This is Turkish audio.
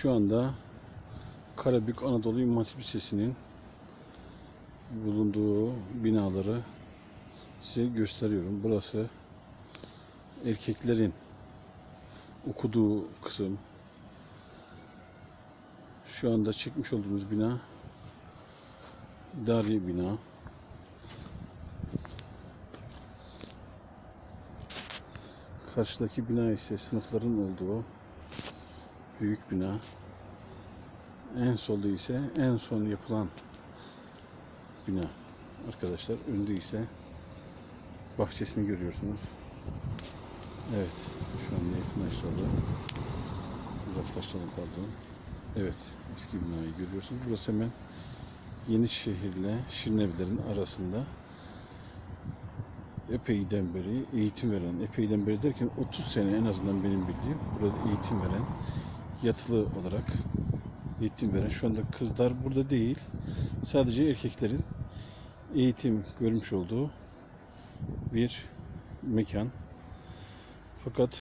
Şu anda Karabük Anadolu İmam Hatip Lisesi'nin bulunduğu binaları size gösteriyorum. Burası erkeklerin okuduğu kısım. Şu anda çekmiş olduğumuz bina idari bina. Karşıdaki bina ise sınıfların olduğu büyük bina. En solda ise en son yapılan bina. Arkadaşlar önde ise bahçesini görüyorsunuz. Evet, şu anda yakınlaştıralım. Uzaklaştıralım pardon. Evet, eski binayı görüyorsunuz. Burası hemen Yenişehir ile arasında epeyden beri eğitim veren, epeyden beri derken 30 sene en azından benim bildiğim burada eğitim veren, yatılı olarak eğitim veren, şu anda kızlar burada değil, sadece erkeklerin eğitim görmüş olduğu bir mekan. Fakat